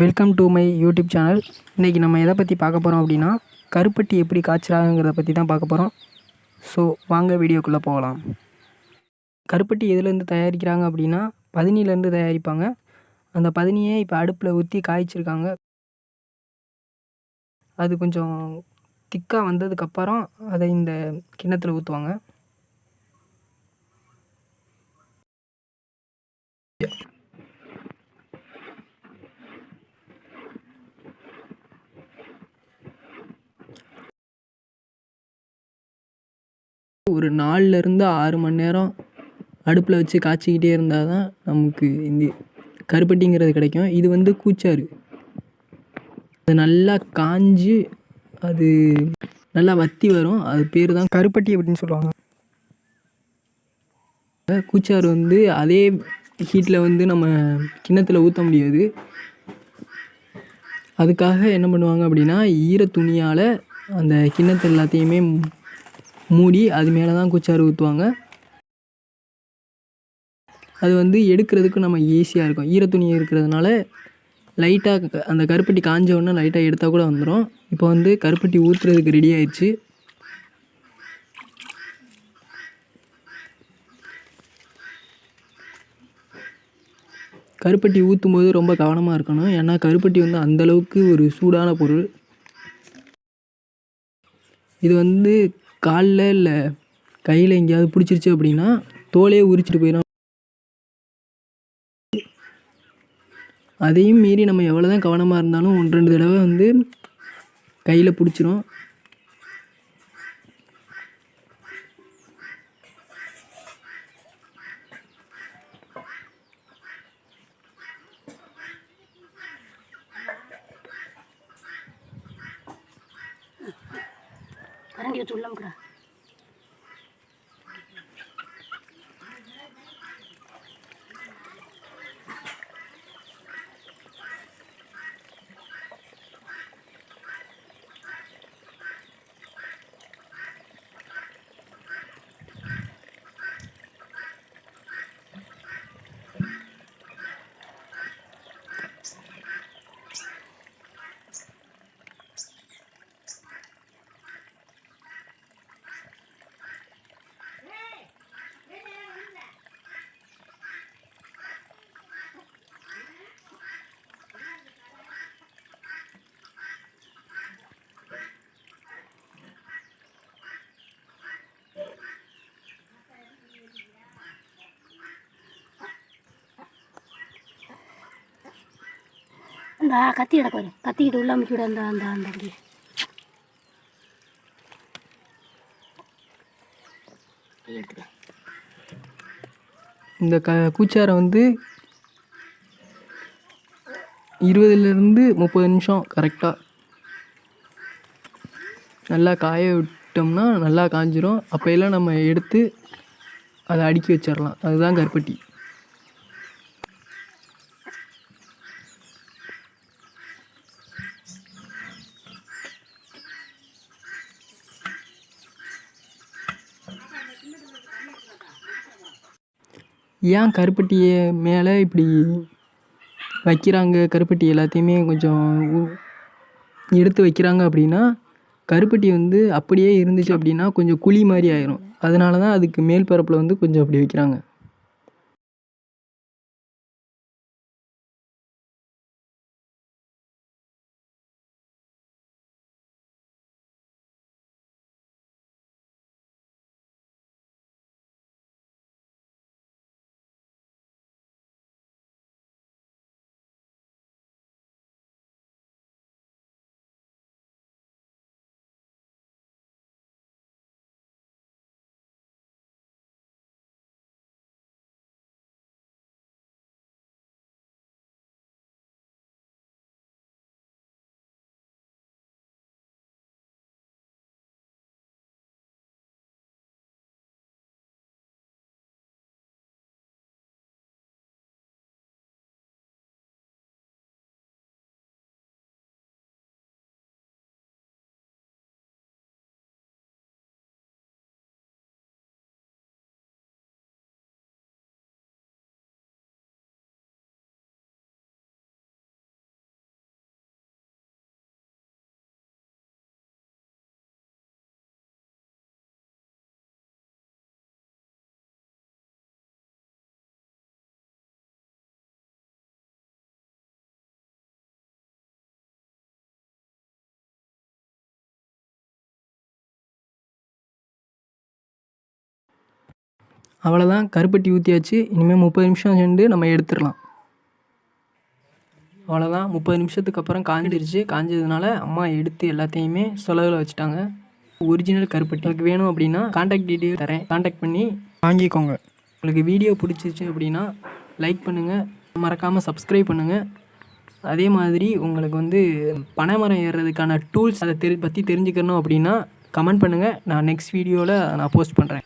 Welcome to my YouTube channel இன்றைக்கி நம்ம எதை பற்றி பார்க்க போகிறோம் அப்படின்னா கருப்பட்டி எப்படி காய்ச்சறாங்கிறத பற்றி தான் பார்க்க போகிறோம் ஸோ வாங்க வீடியோக்குள்ளே போகலாம். கருப்பட்டி எதுலேருந்து தயாரிக்கிறாங்க அப்படின்னா பதனிலேருந்து தயாரிப்பாங்க. அந்த பதினியை இப்போ அடுப்பில் ஊற்றி காய்ச்சிருக்காங்க. அது கொஞ்சம் திக்காக வந்ததுக்கப்புறம் அதை இந்த கிண்ணத்தில் ஊற்றுவாங்க ஒரு நாலுலேருந்து ஆறு மணி நேரம் அடுப்பில் வச்சு காய்ச்சிக்கிட்டே இருந்தால் தான் நமக்கு இந்த கருப்பட்டிங்கிறது கிடைக்கும். இது வந்து கூச்சாறு. அது நல்லா காஞ்சி அது நல்லா வற்றி வரும். அது பேர் தான் கருப்பட்டி அப்படின்னு சொல்லுவாங்க. கூச்சாறு வந்து அதே ஹீட்டில் வந்து நம்ம கிண்ணத்தில் ஊற்ற முடியாது. அதுக்காக என்ன பண்ணுவாங்க அப்படின்னா ஈர துணியால் அந்த கிண்ணத்தை எல்லாத்தையுமே மூடி அது மேலே தான் குச்சாறு ஊற்றுவாங்க அது வந்து எடுக்கிறதுக்கு நம்ம ஈஸியாக இருக்கும். ஈர துணி இருக்கிறதுனால லைட்டாக அந்த கருப்பட்டி காஞ்ச உடனே லைட்டாக எடுத்தால் கூட வந்துடும் இப்போ வந்து கருப்பட்டி ஊற்றுறதுக்கு ரெடி ஆயிடுச்சு. கருப்பட்டி ஊற்றும் போது ரொம்ப கவனமாக இருக்கணும். ஏன்னா கருப்பட்டி வந்து அந்தளவுக்கு ஒரு சூடான பொருள். இது வந்து காலில் இல்லை கையில் எங்கேயாவது பிடிச்சிருச்சு அப்படின்னா தோலே உரிச்சிட்டு போயிடும் அதையும் மீறி நம்ம எவ்வளோ தான் கவனமாக இருந்தாலும் ஒன்று ரெண்டு தடவை வந்து கையில் பிடிச்சிரும். வண்டியை வச்சு உள்ளமுக்குறா இந்த கத்தி கிடக்கு வரும் கத்திக்கிட்டு உள்ள அமுக்கி விட அந்த அந்த அந்த அப்படி எடுத்துக்க. இந்த க கூச்சாரை வந்து இருபதுலேருந்து முப்பது நிமிஷம் கரெக்டாக நல்லா காய விட்டோம்னா நல்லா காஞ்சிரும். அப்போ எல்லாம் நம்ம எடுத்து அதை அடுக்கி வச்சிடலாம் அதுதான் கருப்பட்டி. ஏன் கருப்பட்டியை மேலே இப்படி வைக்கிறாங்க? கருப்பட்டி எல்லாத்தையுமே கொஞ்சம் எடுத்து வைக்கிறாங்க அப்படின்னா கருப்பட்டி வந்து அப்படியே இருந்துச்சு அப்படின்னா கொஞ்சம் குழி மாதிரி ஆயிரும். அதனால தான் அதுக்கு மேல் பரப்பில் வந்து கொஞ்சம் அப்படி வைக்கிறாங்க. அவ்வளோதான் கருப்பட்டி ஊற்றியாச்சு இனிமேல் முப்பது நிமிஷம் சென்று நம்ம எடுத்துடலாம். அவ்வளோதான் முப்பது நிமிஷத்துக்கு அப்புறம் காஞ்சிருச்சு. காஞ்சதுனால அம்மா எடுத்து எல்லாத்தையுமே சொலவில் வச்சுட்டாங்க. ஒரிஜினல் கருப்பட்டி. உங்களுக்கு வேணும் அப்படின்னா காண்டாக்ட் டீட்டெயில் தரேன். காண்டாக்ட் பண்ணி வாங்கிக்கோங்க. உங்களுக்கு வீடியோ பிடிச்சிச்சு அப்படின்னா லைக் பண்ணுங்கள் மறக்காமல் சப்ஸ்கிரைப் பண்ணுங்கள் அதே மாதிரி உங்களுக்கு வந்து பனைமரம் ஏறுறதுக்கான டூல்ஸ் அதை தெரி பற்றி தெரிஞ்சுக்கணும் அப்படின்னா கமெண்ட் பண்ணுங்கள் நான் நெக்ஸ்ட் வீடியோவில் நான் போஸ்ட் பண்ணுறேன்